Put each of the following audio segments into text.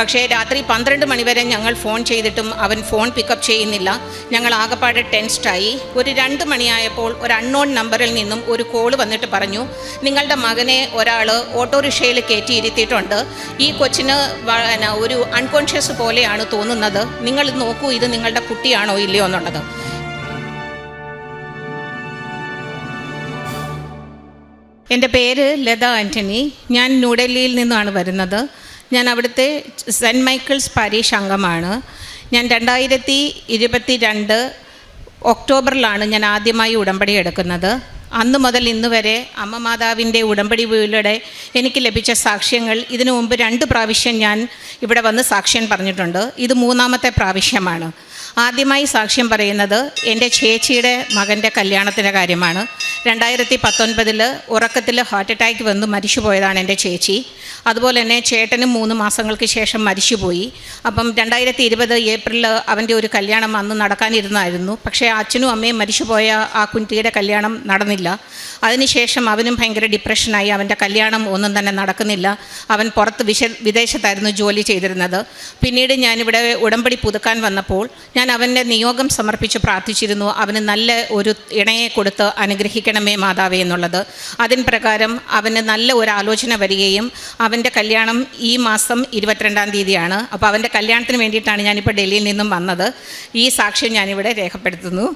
പക്ഷേ രാത്രി പന്ത്രണ്ട് മണിവരെ ഞങ്ങൾ ഫോൺ ചെയ്തിട്ടും അവൻ ഫോൺ പിക്കപ്പ് ചെയ്യുന്നില്ല. ഞങ്ങൾ ആകപ്പാടെ ടെൻസ്ഡായി ഒരു രണ്ട് മണിയായപ്പോൾ ഒരു അൺനോൺ നമ്പറിൽ നിന്നും ഒരു കോൾ വന്നിട്ട് പറഞ്ഞു നിങ്ങളുടെ മകനെ ഒരാൾ ഓട്ടോറിക്ഷയിൽ കയറ്റിയിരുത്തിയിട്ടുണ്ട് ഈ കൊച്ചിന് ഒരു അൺകോൺഷ്യസ് പോലെയാണ് തോന്നുന്നത്. നിങ്ങൾ നോക്കൂ ഇത് നിങ്ങളുടെ കുട്ടിയാണോ ഇല്ലയോ എന്നുള്ളത്. എന്റെ പേര് ലത ആന്റണി ഞാൻ ന്യൂഡൽഹിയിൽ നിന്നാണ് വരുന്നത്. ഞാൻ അവിടുത്തെ സെന്റ് മൈക്കിൾസ് പാരീഷ് അംഗമാണ്. ഞാൻ രണ്ടായിരത്തി ഇരുപത്തി രണ്ട് ഒക്ടോബറിലാണ് ഞാൻ ആദ്യമായി ഉടമ്പടി എടുക്കുന്നത്. അന്ന് മുതൽ ഇന്ന് വരെ അമ്മ മാതാവിന്റെ ഉടമ്പടി വീലൂടെ എനിക്ക് ലഭിച്ച സാക്ഷ്യങ്ങൾ ഇതിനു മുമ്പ് രണ്ട് പ്രാവശ്യം ഞാൻ ഇവിടെ വന്ന് സാക്ഷ്യം പറഞ്ഞിട്ടുണ്ട്. ഇത് മൂന്നാമത്തെ പ്രാവശ്യമാണ്. ആദ്യമായി സാക്ഷ്യം പറയുന്നത് എന്റെ ചേച്ചിയുടെ മകന്റെ കല്യാണത്തിന്റെ കാര്യമാണ്. രണ്ടായിരത്തി പത്തൊൻപതിൽ ഉറക്കത്തിൽ ഹാർട്ട് അറ്റാക്ക് വന്ന് മരിച്ചുപോയതാണ് എന്റെ ചേച്ചി. അതുപോലെ തന്നെ ചേട്ടനും മൂന്ന് മാസങ്ങൾക്ക് ശേഷം മരിച്ചുപോയി. അപ്പം രണ്ടായിരത്തി ഇരുപത് ഏപ്രിലിൽ അവന്റെ ഒരു കല്യാണം അന്ന് നടക്കാനിരുന്നായിരുന്നു. പക്ഷേ അച്ഛനും അമ്മയും മരിച്ചുപോയ ആ കുട്ടിയുടെ കല്യാണം നടന്നില്ല. അതിനുശേഷം അവനും ഭയങ്കര ഡിപ്രഷനായി അവന്റെ കല്യാണം ഒന്നും തന്നെ നടക്കുന്നില്ല. അവൻ പുറത്ത് വിശ വിദേശത്തായിരുന്നു ജോലി ചെയ്തിരുന്നത്. പിന്നീട് ഞാനിവിടെ ഉടമ്പടി പുതുക്കാൻ വന്നപ്പോൾ ഞാൻ അവന്റെ നിയോഗം സമർപ്പിച്ച് പ്രാർത്ഥിച്ചിരുന്നു. അവന് നല്ല ഒരു ഇണയെ കൊടുത്ത് അനുഗ്രഹിക്കണമേ മാതാവേ എന്നുള്ളത്. അതിൻ പ്രകാരം അവന് നല്ല ഒരു ആലോചന വരികയും അവന്റെ കല്യാണം ഈ മാസം ഇരുപത്തിരണ്ടാം തീയതിയാണ്. അപ്പോൾ അവന്റെ കല്യാണത്തിന് വേണ്ടിയിട്ടാണ് ഞാനിപ്പോൾ ഡൽഹിയിൽ നിന്നും വന്നത്. ഈ സാക്ഷ്യം ഞാനിവിടെ രേഖപ്പെടുത്തുന്നു.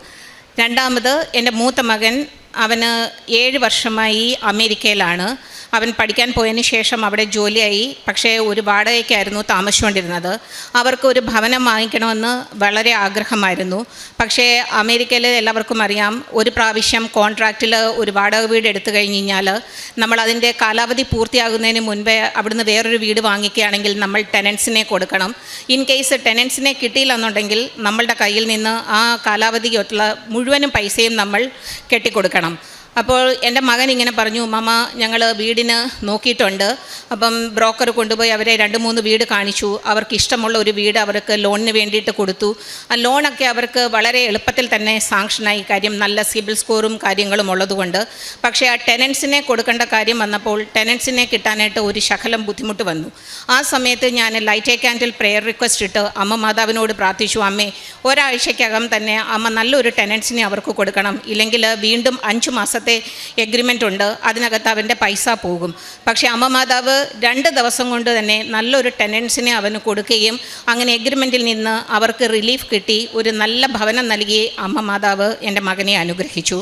രണ്ടാമത് എന്റെ മൂത്ത മകൻ അവന് ഏഴ് വർഷമായി അമേരിക്കയിലാണ്. അവൻ പഠിക്കാൻ പോയതിന് ശേഷം അവിടെ ജോലിയായി. പക്ഷേ ഒരു വാടകയ്ക്കായിരുന്നു താമസിച്ചുകൊണ്ടിരുന്നത്. അവർക്ക് ഒരു ഭവനം വാങ്ങിക്കണമെന്ന് വളരെ ആഗ്രഹമായിരുന്നു. പക്ഷേ അമേരിക്കയിൽ എല്ലാവർക്കും അറിയാം ഒരു പ്രാവശ്യം കോൺട്രാക്റ്റിൽ ഒരു വാടക വീട് എടുത്തു കഴിഞ്ഞ് കഴിഞ്ഞാൽ നമ്മൾ അതിന്റെ കാലാവധി പൂർത്തിയാകുന്നതിന് മുൻപേ അവിടുന്ന് വേറൊരു വീട് വാങ്ങിക്കുകയാണെങ്കിൽ നമ്മൾ ടെനൻസിനെ കൊടുക്കണം. ഇൻ കേസ് ടെനൻസിനെ കിട്ടിയില്ലെന്നുണ്ടെങ്കിൽ നമ്മളുടെ കയ്യിൽ നിന്ന് ആ കാലാവധിക്കുള്ള മുഴുവനും പൈസയും നമ്മൾ കെട്ടിക്കൊടുക്കണം. അപ്പോൾ എന്റെ മകൻ ഇങ്ങനെ പറഞ്ഞു മമ്മ ഞങ്ങൾ വീടിന് നോക്കിയിട്ടുണ്ട്. അപ്പം ബ്രോക്കർ കൊണ്ടുപോയി അവരെ രണ്ട് മൂന്ന് വീട് കാണിച്ചു. അവർക്ക് ഇഷ്ടമുള്ള ഒരു വീട് അവർക്ക് ലോണിന് വേണ്ടിയിട്ട് കൊടുത്തു. ആ ലോണൊക്കെ അവർക്ക് വളരെ എളുപ്പത്തിൽ തന്നെ സാങ്ഷനായി കാര്യം നല്ല സിബിൽ സ്കോറും കാര്യങ്ങളും ഉള്ളതുകൊണ്ട്. പക്ഷേ ആ ടെനൻസിനെ കൊടുക്കേണ്ട കാര്യം വന്നപ്പോൾ ടെനൻസിനെ കിട്ടാനായിട്ട് ഒരു ശകലം ബുദ്ധിമുട്ട് വന്നു. ആ സമയത്ത് ഞാൻ light a candle prayer request ഇട്ട് അമ്മ മാതാവിനോട് പ്രാർത്ഥിച്ചു അമ്മേ ഒരാഴ്ചയ്ക്കകം തന്നെ അമ്മ നല്ലൊരു ടെനൻസിനെ അവർക്ക് കൊടുക്കണം. ഇല്ലെങ്കിൽ വീണ്ടും അഞ്ച് മാസത്തെ എഗ്രിമെന്റ് ഉണ്ട്. അതിനകത്ത് അവന്റെ പൈസ പോകും. പക്ഷേ അമ്മ മാതാവ് രണ്ട് ദിവസം കൊണ്ട് തന്നെ നല്ലൊരു ടെനൻസിനെ അവന് കൊടുക്കുകയും അങ്ങനെ എഗ്രിമെന്റിൽ നിന്ന് അവർക്ക് റിലീഫ് കിട്ടി. ഒരു നല്ല ഭവനം നൽകി അമ്മ മാതാവ് എന്റെ മകനെ അനുഗ്രഹിച്ചു.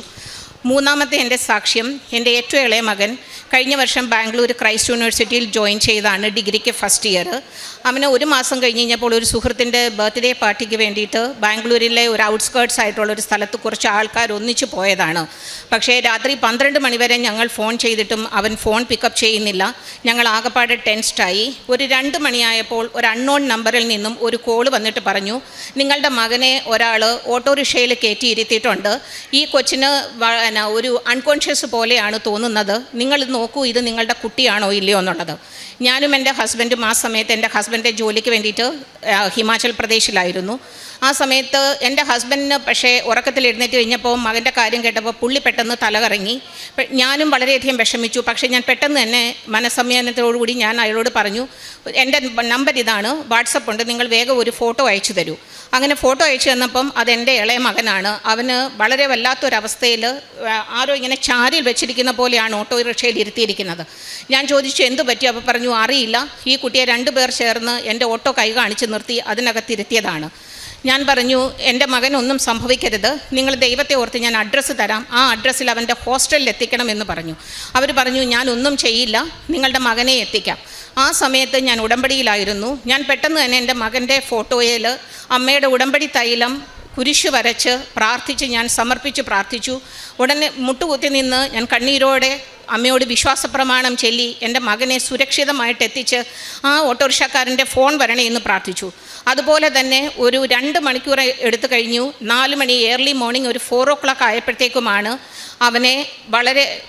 മൂന്നാമത്തെ എന്റെ സാക്ഷ്യം എന്റെ ഏറ്റവും ഇളയ മകൻ കഴിഞ്ഞ വർഷം ബാംഗ്ലൂർ ക്രൈസ്റ്റ് യൂണിവേഴ്സിറ്റിയിൽ ജോയിൻ ചെയ്താണ് ഡിഗ്രിക്ക് ഫസ്റ്റ് ഇയർ. അവന് ഒരു മാസം കഴിഞ്ഞ് കഴിഞ്ഞപ്പോൾ ഒരു സുഹൃത്തിന്റെ ബർത്ത്ഡേ പാർട്ടിക്ക് വേണ്ടിയിട്ട് ബാംഗ്ലൂരിലെ ഒരു ഔട്ട്സ്കേർട്സ് ആയിട്ടുള്ള ഒരു സ്ഥലത്ത് കുറച്ച് ആൾക്കാർ ഒന്നിച്ചു പോയതാണ്. പക്ഷേ രാത്രി പന്ത്രണ്ട് മണിവരെ ഞങ്ങൾ ഫോൺ ചെയ്തിട്ടും അവൻ ഫോൺ പിക്കപ്പ് ചെയ്യുന്നില്ല. ഞങ്ങൾ ആകെപ്പാടെ ടെൻസ്ഡായി ഒരു രണ്ട് മണിയായപ്പോൾ ഒരു അൺനോൺ നമ്പറിൽ നിന്നും ഒരു കോൾ വന്നിട്ട് പറഞ്ഞു നിങ്ങളുടെ മകനെ ഒരാൾ ഓട്ടോറിക്ഷയിൽ കയറ്റിയിരുത്തിയിട്ടുണ്ട് ഈ കൊച്ചിന് ന- ഒരു അൺകോൺഷ്യസ് പോലെയാണ് തോന്നുന്നത്. നിങ്ങൾ നോക്കൂ ഇത് നിങ്ങളുടെ കുട്ടിയാണോ ഇല്ലയോ എന്നുള്ളത്. ഞാനും എന്റെ ഹസ്ബൻഡും ആ സമയത്ത് എന്റെ ഹസ്ബൻഡിന്റെ ജോലിക്ക് വേണ്ടിയിട്ട് ഹിമാചൽ പ്രദേശിലായിരുന്നു. ആ സമയത്ത് എന്റെ ഹസ്ബൻഡിന് പക്ഷേ ഉറക്കത്തിൽ എഴുന്നേറ്റ് കഴിഞ്ഞപ്പോൾ മകന്റെ കാര്യം കേട്ടപ്പോൾ പുള്ളി പെട്ടെന്ന് തലകറങ്ങി. ഞാനും വളരെയധികം വിഷമിച്ചു. പക്ഷേ ഞാൻ പെട്ടെന്ന് തന്നെ മനസ്സംയമനത്തോടുകൂടി ഞാൻ അയാളോട് പറഞ്ഞു എന്റെ നമ്പർ ഇതാണ് വാട്സപ്പ് ഉണ്ട് നിങ്ങൾ വേഗം ഒരു ഫോട്ടോ അയച്ചു തരൂ. അങ്ങനെ ഫോട്ടോ അയച്ചു തന്നപ്പം അതെന്റെ ഇളയ മകനാണ്. അവന് വളരെ വല്ലാത്തൊരവസ്ഥയിൽ ആരോ ഇങ്ങനെ ചാരിൽ വെച്ചിരിക്കുന്ന പോലെയാണ് ഓട്ടോറിക്ഷയിൽ ഇരുത്തിയിരിക്കുന്നത്. ഞാൻ ചോദിച്ചു എന്തു പറ്റി? അപ്പോൾ പറഞ്ഞു അറിയില്ല. ഈ കുട്ടിയെ രണ്ടു പേർ ചേർന്ന് എന്റെ ഓട്ടോ കൈ കാണിച്ച് നിർത്തി അതിനകത്ത് ഇരുത്തിയതാണ് ഞാൻ പറഞ്ഞു എന്റെ മകനൊന്നും സംഭവിക്കരുത്. നിങ്ങൾ ദൈവത്തെ ഓർത്ത് ഞാൻ അഡ്രസ്സ് തരാം. ആ അഡ്രസ്സിൽ അവന്റെ ഹോസ്റ്റലിൽ എത്തിക്കണം എന്ന് പറഞ്ഞു. അവർ പറഞ്ഞു ഞാൻ ഒന്നും ചെയ്യില്ല. നിങ്ങളുടെ മകനെ എത്തിക്കാം. ആ സമയത്ത് ഞാൻ ഉടമ്പടിയിലായിരുന്നു. ഞാൻ പെട്ടെന്ന് തന്നെ എന്റെ മകന്റെ ഫോട്ടോയിൽ അമ്മയുടെ ഉടമ്പടി തൈലം കുരിശ് വരച്ച് പ്രാർത്ഥിച്ച് ഞാൻ സമർപ്പിച്ച് പ്രാർത്ഥിച്ചു. ഉടനെ മുട്ടുകുത്തി നിന്ന് ഞാൻ കണ്ണീരോടെ അമ്മയോട് വിശ്വാസപ്രമാണം ചൊല്ലി എന്റെ മകനെ സുരക്ഷിതമായിട്ട് എത്തിച്ച് ആ ഓട്ടോറിക്ഷക്കാരന്റെ ഫോൺ വരണേ എന്ന് പ്രാർത്ഥിച്ചു. അതുപോലെ തന്നെ ഒരു രണ്ട് മണിക്കൂർ എടുത്തു കഴിഞ്ഞു. നാല് മണി ഏർലി മോർണിംഗ് ഒരു ഫോർ ഓ ക്ലോക്ക് ആയപ്പോഴത്തേക്കുമാണ് അവനെ വളരെ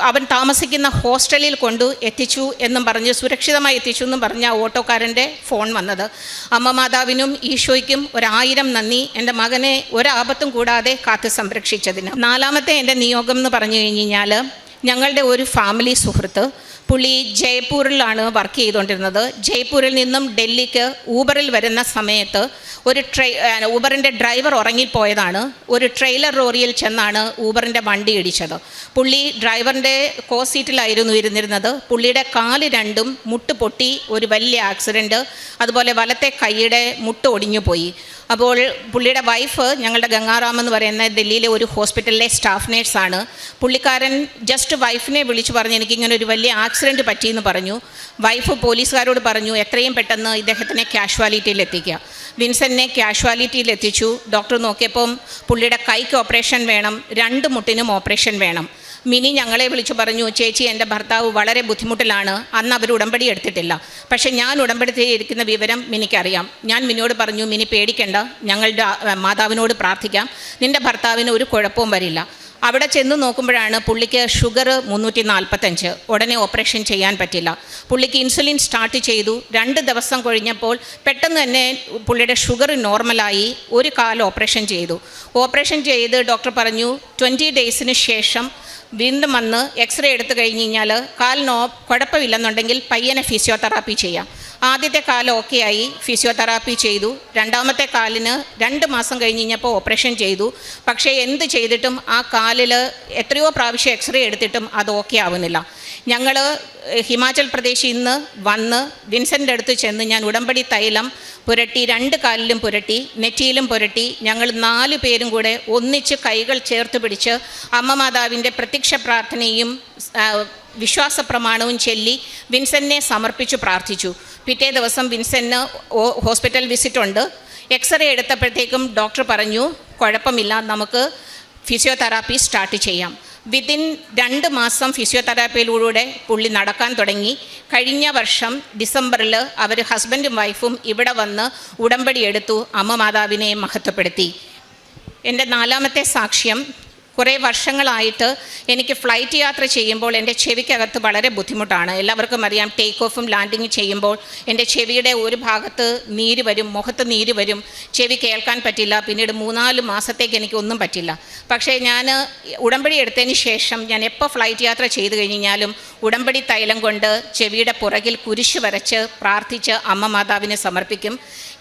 അവൻ താമസിക്കുന്ന ഹോസ്റ്റലിൽ കൊണ്ടു എത്തിച്ചു എന്നും പറഞ്ഞ് സുരക്ഷിതമായി എത്തിച്ചു എന്നും പറഞ്ഞ ഓട്ടോക്കാരന്റെ ഫോൺ വന്നത്. അമ്മ മാതാവിനും ഈശോയ്ക്കും ഒരായിരം നന്ദി. എന്റെ മകനെ ഒരാപത്തും കൂടാതെ കാത്തു സംരക്ഷിച്ചതിന്. നാലാമത്തെ എന്റെ നിയോഗം എന്ന് പറഞ്ഞു കഴിഞ്ഞ് കഴിഞ്ഞാൽ ഞങ്ങളുടെ ഒരു ഫാമിലി സുഹൃത്ത് പുള്ളി ജയ്പൂരിലാണ് വർക്ക് ചെയ്തുകൊണ്ടിരുന്നത്. ജയ്പൂരിൽ നിന്നും ഡൽഹിക്ക് ഊബറിൽ വരുന്ന സമയത്ത് ഒരു ട്രെ ഊബറിന്റെ ഡ്രൈവർ ഉറങ്ങിപ്പോയതാണ്. ഒരു ട്രെയിലർ ലോറിയിൽ ചെന്നാണ് ഊബറിന്റെ വണ്ടി ഇടിച്ചത്. പുള്ളി ഡ്രൈവറിന്റെ കോ സീറ്റിലായിരുന്നു ഇരുന്നിരുന്നത്. പുള്ളിയുടെ കാൽ രണ്ടും മുട്ട് പൊട്ടി ഒരു വലിയ ആക്സിഡന്റ്. അതുപോലെ വലത്തെ കൈയുടെ മുട്ട് ഒടിഞ്ഞു പോയി അപ്പോൾ പുള്ളിയുടെ വൈഫ് ഞങ്ങളുടെ ഗംഗാറാം എന്ന് പറയുന്ന ഡൽഹിയിലെ ഒരു ഹോസ്പിറ്റലിലെ സ്റ്റാഫ് നേഴ്സാണ് പുള്ളിക്കാരൻ ജസ്റ്റ് വൈഫിനെ വിളിച്ചു പറഞ്ഞു എനിക്കിങ്ങനെ ഒരു വലിയ ആക്സിഡന്റ് പറ്റിയെന്ന് പറഞ്ഞു. വൈഫ് പോലീസുകാരോട് പറഞ്ഞു എത്രയും പെട്ടെന്ന് ഇദ്ദേഹത്തിനെ കാഷ്വാലിറ്റിയിൽ എത്തിക്കുക. വിൻസെന്റിനെ കാഷ്വാലിറ്റിയിൽ എത്തിച്ചു. ഡോക്ടർ നോക്കിയപ്പം പുള്ളിയുടെ കൈക്ക് ഓപ്പറേഷൻ വേണം രണ്ട് മുട്ടിനും ഓപ്പറേഷൻ വേണം. മിനി ഞങ്ങളെ വിളിച്ചു പറഞ്ഞു ചേച്ചി എന്റെ ഭർത്താവ് വളരെ ബുദ്ധിമുട്ടിലാണ്. അന്ന് അവർ ഉടമ്പടി എടുത്തിട്ടില്ല. പക്ഷേ ഞാൻ ഉടമ്പടി ഇരിക്കുന്ന വിവരം മിനിക്കറിയാം. ഞാൻ മിനിയോട് പറഞ്ഞു മിനി പേടിക്കണ്ട. ഞങ്ങളുടെ മാതാവിനോട് പ്രാർത്ഥിക്കാം. നിന്റെ ഭർത്താവിന് ഒരു കുഴപ്പവും വരില്ല. അവിടെ ചെന്ന് നോക്കുമ്പോഴാണ് പുള്ളിക്ക് ഷുഗർ മുന്നൂറ്റി നാൽപ്പത്തഞ്ച് ഉടനെ ഓപ്പറേഷൻ ചെയ്യാൻ പറ്റില്ല. പുള്ളിക്ക് ഇൻസുലിൻ സ്റ്റാർട്ട് ചെയ്തു. രണ്ട് ദിവസം കഴിഞ്ഞപ്പോൾ പെട്ടെന്ന് തന്നെ പുള്ളിയുടെ ഷുഗർ നോർമലായി ഒരു കാൽ ഓപ്പറേഷൻ ചെയ്തു. ഓപ്പറേഷൻ ചെയ്ത് ഡോക്ടർ പറഞ്ഞു ട്വന്റി ഡേയ്സിന് ശേഷം വീണ്ടും വന്ന് എക്സ്റേ എടുത്തു കഴിഞ്ഞ് കഴിഞ്ഞാൽ കാലിനോ കുഴപ്പമില്ലെന്നുണ്ടെങ്കിൽ പയ്യനെ ഫിസിയോതെറാപ്പി ചെയ്യാം. ആദ്യത്തെ കാൽ ഓക്കെ ആയി. ഫിസിയോതെറാപ്പി ചെയ്തു. രണ്ടാമത്തെ കാലിന് രണ്ട് മാസം കഴിഞ്ഞ് കഴിഞ്ഞപ്പോൾ ഓപ്പറേഷൻ ചെയ്തു. പക്ഷേ എന്ത് ചെയ്തിട്ടും ആ കാലിൽ എത്രയോ പ്രാവശ്യം എക്സ്റേ എടുത്തിട്ടും അത് ഓക്കെ ആവുന്നില്ല. ഞങ്ങൾ ഹിമാചൽ പ്രദേശിൽ നിന്ന് വന്ന് വിൻസെന്റ് അടുത്ത് ചെന്ന് ഞാൻ ഉടമ്പടി തൈലം പുരട്ടി രണ്ട് കാലിലും പുരട്ടി നെറ്റിയിലും പുരട്ടി. ഞങ്ങൾ നാല് പേരും കൂടെ ഒന്നിച്ച് കൈകൾ ചേർത്ത് പിടിച്ച് അമ്മ മാതാവിന്റെ പ്രത്യക്ഷ പ്രാർത്ഥനയും വിശ്വാസ പ്രമാണവും ചൊല്ലി വിൻസെന്റിനെ സമർപ്പിച്ചു പ്രാർത്ഥിച്ചു. പിറ്റേ ദിവസം വിൻസെന്റിന് ഹോസ്പിറ്റൽ വിസിറ്റ് ഉണ്ട് എക്സ്റേ എടുത്തപ്പോഴത്തേക്കും ഡോക്ടർ പറഞ്ഞു കുഴപ്പമില്ല നമുക്ക് ഫിസിയോതെറാപ്പി സ്റ്റാർട്ട് ചെയ്യാം. വിതിൻ രണ്ട് മാസം ഫിസിയോതെറാപ്പിയിലൂടെ പുള്ളി നടക്കാൻ തുടങ്ങി. കഴിഞ്ഞ വർഷം ഡിസംബറിൽ അവർ ഹസ്ബൻഡും വൈഫും ഇവിടെ വന്ന് ഉടമ്പടി എടുത്തു അമ്മ മാതാവിനെ മഹത്വപ്പെടുത്തി. എന്റെ നാലാമത്തെ സാക്ഷ്യം കുറേ വർഷങ്ങളായിട്ട് എനിക്ക് ഫ്ലൈറ്റ് യാത്ര ചെയ്യുമ്പോൾ എന്റെ ചെവിക്കകത്ത് വളരെ ബുദ്ധിമുട്ടാണ്. എല്ലാവർക്കും അറിയാം ടേക്ക് ഓഫും ലാൻഡിങ് ചെയ്യുമ്പോൾ എന്റെ ചെവിയുടെ ഒരു ഭാഗത്ത് നീര് വരും മുഖത്ത് നീര് വരും. ചെവി കേൾക്കാൻ പറ്റില്ല പിന്നീട് മൂന്നാൽ മാസത്തേക്ക് എനിക്ക് ഒന്നും പറ്റില്ല. പക്ഷേ ഞാൻ ഉടമ്പടി എടുത്തതിന് ശേഷം ഞാൻ എപ്പോൾ ഫ്ലൈറ്റ് യാത്ര ചെയ്തു കഴിഞ്ഞാലും ഉടമ്പടി തൈലം കൊണ്ട് ചെവിയുടെ പുറകിൽ കുരിശ് വരച്ച് പ്രാർത്ഥിച്ച് അമ്മ മാതാവിനെ സമർപ്പിക്കും.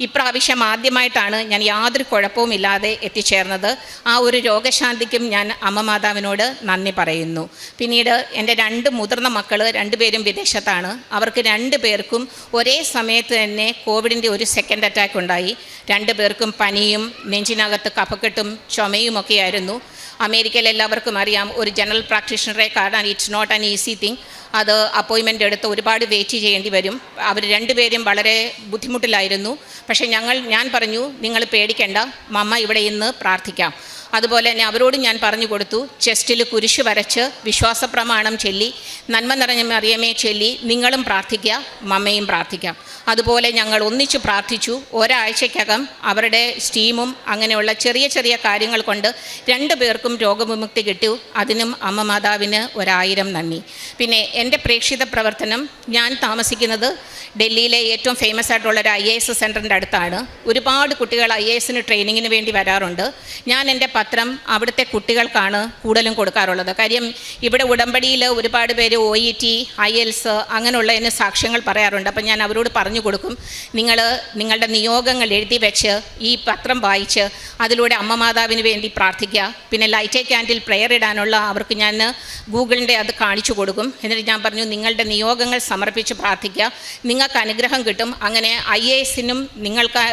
ഇപ്രാവശ്യം ആദ്യമായിട്ടാണ് ഞാൻ യാതൊരു കുഴപ്പവുമില്ലാതെ എത്തിച്ചേർന്നത്. ആ ഒരു രോഗശാന്തിക്കും ഞാൻ അമ്മ മാതാവിനോട് നന്ദി പറയുന്നു. പിന്നീട് എന്റെ രണ്ട് മുതിർന്ന മക്കൾ രണ്ടുപേരും വിദേശത്താണ്. അവർക്ക് രണ്ട് പേർക്കും ഒരേ സമയത്ത് തന്നെ കോവിഡിന്റെ ഒരു സെക്കൻഡ് അറ്റാക്ക് ഉണ്ടായി. രണ്ട് പേർക്കും പനിയും നെഞ്ചിനകത്ത് കഫക്കെട്ടും ചുമയുമൊക്കെ ആയിരുന്നു അമേരിക്കയിൽ എല്ലാവർക്കും അറിയാം ഒരു ജനറൽ പ്രാക്ടീഷണറെ കാണാൻ it's not an easy thing അത് അപ്പോയിൻമെന്റ് എടുത്ത് ഒരുപാട് വെയിറ്റ് ചെയ്യേണ്ടി വരും. അവർ രണ്ടുപേരും വളരെ ബുദ്ധിമുട്ടിലായിരുന്നു. പക്ഷേ ഞങ്ങൾ ഞാൻ പറഞ്ഞു നിങ്ങൾ പേടിക്കേണ്ട മമ്മ ഇവിടെ ഇന്ന് പ്രാർത്ഥിക്കാം. അതുപോലെ തന്നെ അവരോട് ഞാൻ പറഞ്ഞു കൊടുത്തു ചെസ്റ്റിൽ കുരിശ് വരച്ച് വിശ്വാസ പ്രമാണം ചൊല്ലി നന്മ നിറഞ്ഞ മറിയമേ ചൊല്ലി നിങ്ങളും പ്രാർത്ഥിക്കുക മമ്മയും പ്രാർത്ഥിക്കാം. അതുപോലെ ഞങ്ങൾ ഒന്നിച്ചു പ്രാർത്ഥിച്ചു. ഒരാഴ്ചയ്ക്കകം അവരുടെ സ്റ്റീമും അങ്ങനെയുള്ള ചെറിയ ചെറിയ കാര്യങ്ങൾ കൊണ്ട് രണ്ടു പേർക്കും രോഗവിമുക്തി കിട്ടി. അതിനും അമ്മ മാതാവിന് ഒരായിരം നന്ദി. പിന്നെ എന്റെ പ്രേക്ഷിത പ്രവർത്തനം ഞാൻ താമസിക്കുന്നത് ഡൽഹിയിലെ ഏറ്റവും ഫേമസ് ആയിട്ടുള്ള ഒരു ഐ എ എസ് സെന്ററിന്റെ അടുത്താണ്. ഒരുപാട് കുട്ടികൾ ഐ എ എസിന് ട്രെയിനിങ്ങിന് വേണ്ടി വരാറുണ്ട്. ഞാൻ എന്റെ പത്രം അവിടുത്തെ കുട്ടികൾക്കാണ് കൂടുതലും കൊടുക്കാറുള്ളത്. കാര്യം ഇവിടെ ഉടമ്പടിയിൽ ഒരുപാട് പേര് O E T IELTS അങ്ങനെയുള്ളതിന് സാക്ഷ്യങ്ങൾ പറയാറുണ്ട്. അപ്പം ഞാൻ അവരോട് പറഞ്ഞു കൊടുക്കും നിങ്ങൾ നിങ്ങളുടെ നിയോഗങ്ങൾ എഴുതി വെച്ച് ഈ പത്രം വായിച്ച് അതിലൂടെ അമ്മ മാതാവിന് വേണ്ടി പ്രാർത്ഥിക്കുക പിന്നെ ലൈറ്റ് ക്യാൻഡിൽ പ്രെയർ ഇടാനുള്ള അവർക്ക് ഞാൻ ഗൂഗിളിന്റെ അത് കാണിച്ചു കൊടുക്കും. എന്നിട്ട് ഞാൻ പറഞ്ഞു നിങ്ങളുടെ നിയോഗങ്ങൾ സമർപ്പിച്ച് പ്രാർത്ഥിക്കുക നിങ്ങൾക്ക് അനുഗ്രഹം കിട്ടും. അങ്ങനെ ഐ എ എസിനും നിങ്ങൾക്ക്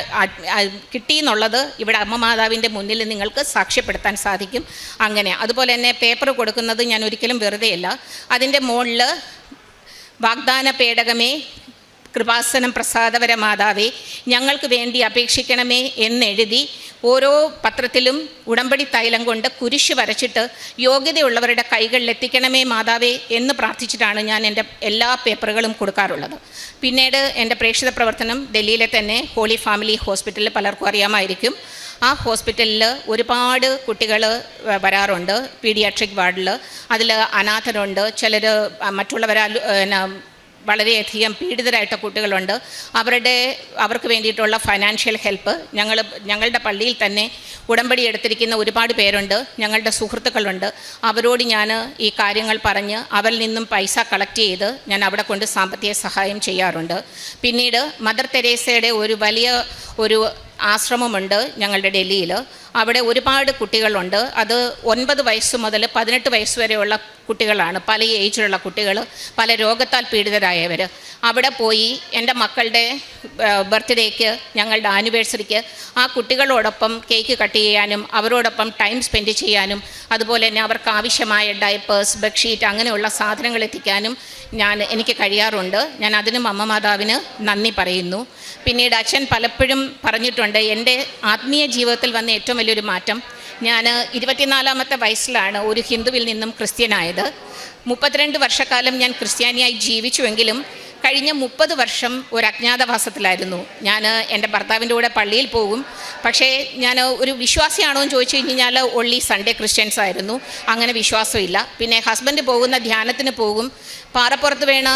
കിട്ടിയെന്നുള്ളത് ഇവിടെ അമ്മ മാതാവിന്റെ മുന്നിൽ നിങ്ങൾക്ക് സാക്ഷ്യപ്പെടുത്താൻ സാധിക്കും. അങ്ങനെ. അതുപോലെ തന്നെ പേപ്പർ കൊടുക്കുന്നത് ഞാൻ ഒരിക്കലും വെറുതെയല്ല. അതിന്റെ മുകളിൽ വാഗ്ദാന പേടകമേ കൃപാസനം പ്രസാദവര മാതാവേ ഞങ്ങൾക്ക് വേണ്ടി അപേക്ഷിക്കണമേ എന്നെഴുതി ഓരോ പത്രത്തിലും ഉടമ്പടി തൈലം കൊണ്ട് കുരിശ് വരച്ചിട്ട് യോഗ്യതയുള്ളവരുടെ കൈകളിൽ എത്തിക്കണമേ മാതാവേ എന്ന് പ്രാർത്ഥിച്ചിട്ടാണ് ഞാൻ എന്റെ എല്ലാ പേപ്പറുകളും കൊടുക്കാറുള്ളത്. പിന്നീട് എന്റെ പ്രേക്ഷിത പ്രവർത്തനം ഡൽഹിയിലെ തന്നെ ഹോളി ഫാമിലി ഹോസ്പിറ്റലിൽ പലർക്കും അറിയാമായിരിക്കും. ആ ഹോസ്പിറ്റലിൽ ഒരുപാട് കുട്ടികൾ വരാറുണ്ട്. പീഡിയാട്രിക് വാർഡിൽ അതിൽ അനാഥരുണ്ട്. ചിലർ മറ്റുള്ളവരാൽ വളരെയധികം പീഡിതരായിട്ട കുട്ടികളുണ്ട്. അവരുടെ അവർക്ക് വേണ്ടിയിട്ടുള്ള ഫൈനാൻഷ്യൽ ഹെൽപ്പ് ഞങ്ങൾ ഞങ്ങളുടെ പള്ളിയിൽ തന്നെ ഉടമ്പടി എടുത്തിരിക്കുന്ന ഒരുപാട് പേരുണ്ട്. ഞങ്ങളുടെ സുഹൃത്തുക്കളുണ്ട്. അവരോട് ഞാൻ ഈ കാര്യങ്ങൾ പറഞ്ഞ് അവരിൽ നിന്നും പൈസ കളക്ട് ചെയ്ത് ഞാൻ അവിടെ കൊണ്ട് സാമ്പത്തിക സഹായം ചെയ്യാറുണ്ട്. പിന്നീട് മദർ തെരേസയുടെ ഒരു വലിയ ഒരു ആശ്രമമുണ്ട് ഞങ്ങളുടെ ഡൽഹിയിൽ. അവിടെ ഒരുപാട് കുട്ടികളുണ്ട്. അത് ഒൻപത് വയസ്സ് മുതൽ പതിനെട്ട് വയസ്സ് വരെയുള്ള കുട്ടികളാണ്. പല ഏജിലുള്ള കുട്ടികൾ പല രോഗത്താൽ പീഡിതരായവർ അവിടെ പോയി എന്റെ മക്കളുടെ ബർത്ത്ഡേക്ക് ഞങ്ങളുടെ ആനിവേഴ്സറിക്ക് ആ കുട്ടികളോടൊപ്പം കേക്ക് കട്ട് ചെയ്യാനും അവരോടൊപ്പം ടൈം സ്പെൻഡ് ചെയ്യാനും അതുപോലെ തന്നെ അവർക്ക് ആവശ്യമായ ഡയപ്പേഴ്സ് ബെഡ്ഷീറ്റ് അങ്ങനെയുള്ള സാധനങ്ങൾ എത്തിക്കാനും ഞാൻ എനിക്ക് കഴിയാറുണ്ട്. ഞാൻ അതിനും അമ്മ മാതാവിന് നന്ദി പറയുന്നു. പിന്നീട് അച്ഛൻ പലപ്പോഴും പറഞ്ഞിട്ടുണ്ട് എന്റെ ആത്മീയ ജീവിതത്തിൽ വന്ന ഏറ്റവും വലിയൊരു മാറ്റം ഞാൻ ഇരുപത്തിനാലാമത്തെ വയസ്സിലാണ് ഒരു ഹിന്ദുവിൽ നിന്നും ക്രിസ്ത്യനായത്. മുപ്പത്തിരണ്ട് വർഷക്കാലം ഞാൻ ക്രിസ്ത്യാനിയായി ജീവിച്ചുവെങ്കിലും കഴിഞ്ഞ മുപ്പത് വർഷം ഒരു അജ്ഞാതവാസത്തിലായിരുന്നു. ഞാൻ എന്റെ ഭർത്താവിന്റെ കൂടെ പള്ളിയിൽ പോകും. പക്ഷേ ഞാൻ ഒരു വിശ്വാസിയാണോ എന്ന് ചോദിച്ചു കഴിഞ്ഞാൽ ഒള്ളി സൺഡേ ക്രിസ്ത്യൻസ് ആയിരുന്നു. അങ്ങനെ വിശ്വാസമില്ല. പിന്നെ ഹസ്ബൻഡ് പോകുന്ന ധ്യാനത്തിന് പോകും. പാറപ്പുറത്ത് വേണ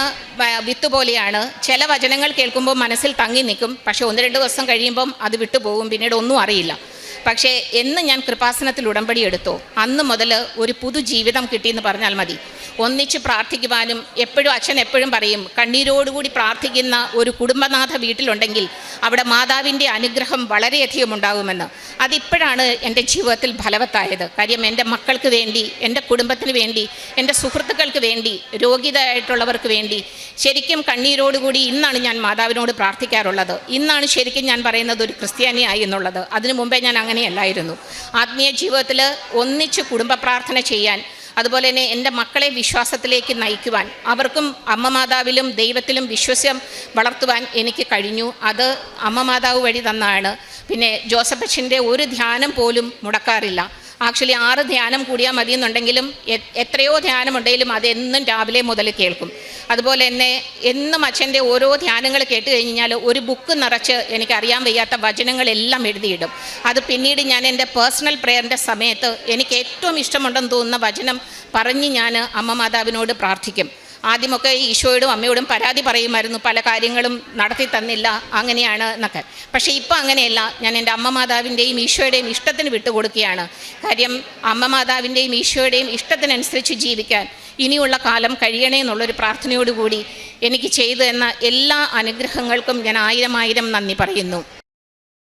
വിത്ത് പോലെയാണ്. ചില വചനങ്ങൾ കേൾക്കുമ്പോൾ മനസ്സിൽ തങ്ങി നിൽക്കും. പക്ഷേ ഒന്ന് രണ്ട് ദിവസം കഴിയുമ്പം അത് വിട്ടുപോകും പിന്നീട് ഒന്നും അറിയില്ല. പക്ഷേ എന്ന് ഞാൻ കൃപാസനത്തിൽ ഉടമ്പടി എടുത്തോ. അന്ന് മുതൽ ഒരു പുതു ജീവിതം കിട്ടിയെന്ന് പറഞ്ഞാൽ മതി. ഒന്നിച്ച് പ്രാർത്ഥിക്കുവാനും എപ്പോഴും അച്ഛൻ എപ്പോഴും പറയും കണ്ണീരോടുകൂടി പ്രാർത്ഥിക്കുന്ന ഒരു കുടുംബനാഥ വീട്ടിലുണ്ടെങ്കിൽ അവിടെ മാതാവിന്റെ അനുഗ്രഹം വളരെയധികം ഉണ്ടാകുമെന്ന്. അതിപ്പോഴാണ് എന്റെ ജീവിതത്തിൽ ഫലവത്തായത്. കാര്യം എന്റെ മക്കൾക്ക് വേണ്ടി എന്റെ കുടുംബത്തിന് വേണ്ടി എന്റെ സുഹൃത്തുക്കൾക്ക് വേണ്ടി രോഗിതരായിട്ടുള്ളവർക്ക് വേണ്ടി ശരിക്കും കണ്ണീരോടുകൂടി ഇന്നാണ് ഞാൻ മാതാവിനോട് പ്രാർത്ഥിക്കാറുള്ളത്. ഇന്നാണ് ശരിക്കും ഞാൻ പറയുന്നത് ഒരു ക്രിസ്ത്യാനിയായി എന്നുള്ളത്. അതിനു മുമ്പേ ഞാൻ അങ്ങനെയല്ലായിരുന്നു. ആത്മീയ ജീവിതത്തിൽ ഒന്നിച്ച് കുടുംബ പ്രാർത്ഥന ചെയ്യാൻ അതുപോലെ തന്നെ എന്റെ മക്കളെ വിശ്വാസത്തിലേക്ക് നയിക്കുവാൻ അവർക്കും അമ്മ മാതാവിലും ദൈവത്തിലും വിശ്വസ്യം വളർത്തുവാൻ എനിക്ക് കഴിഞ്ഞു. അത് അമ്മ മാതാവ് വഴി തന്നാണ്. പിന്നെ ജോസഫ് അച്ഛന്റെ ഒരു ധ്യാനം പോലും മുടക്കാറില്ല. ആക്ച്വലി ആറ് ധ്യാനം കൂടിയാൽ മതി എന്നുണ്ടെങ്കിലും എത്രയോ ധ്യാനമുണ്ടെങ്കിലും അതെന്നും രാവിലെ മുതൽ കേൾക്കും. അതുപോലെ തന്നെ എന്നും അച്ഛന്റെ ഓരോ ധ്യാനങ്ങൾ കേട്ട് കഴിഞ്ഞാൽ ഒരു ബുക്ക് നിറച്ച് എനിക്കറിയാൻ വയ്യാത്ത വചനങ്ങളെല്ലാം എഴുതിയിടും. അത് പിന്നീട് ഞാൻ എന്റെ പേഴ്സണൽ പ്രെയറിന്റെ സമയത്ത് എനിക്ക് ഏറ്റവും ഇഷ്ടമുണ്ടെന്ന് തോന്നുന്ന വചനം പറഞ്ഞ് ഞാൻ അമ്മ മാതാവിനോട് പ്രാർത്ഥിക്കും. ആദ്യമൊക്കെ ഈശോയോടും അമ്മയോടും പരാതി പറയുമായിരുന്നു പല കാര്യങ്ങളും നടത്തി തന്നില്ല അങ്ങനെയാണ് എന്നൊക്കെ. പക്ഷേ ഇപ്പോൾ അങ്ങനെയല്ല. ഞാൻ എന്റെ അമ്മ മാതാവിന്റെയും ഈശോയുടെയും ഇഷ്ടത്തിന് വിട്ടുകൊടുക്കുകയാണ്. കാര്യം അമ്മ മാതാവിന്റെയും ഈശോയുടെയും ഇഷ്ടത്തിനനുസരിച്ച് ജീവിക്കാൻ ഇനിയുള്ള കാലം കഴിയണേ എന്നുള്ളൊരു പ്രാർത്ഥനയോടുകൂടി എനിക്ക് ചെയ്തു എന്ന എല്ലാ അനുഗ്രഹങ്ങൾക്കും ഞാൻ ആയിരം ആയിരം നന്ദി പറയുന്നു.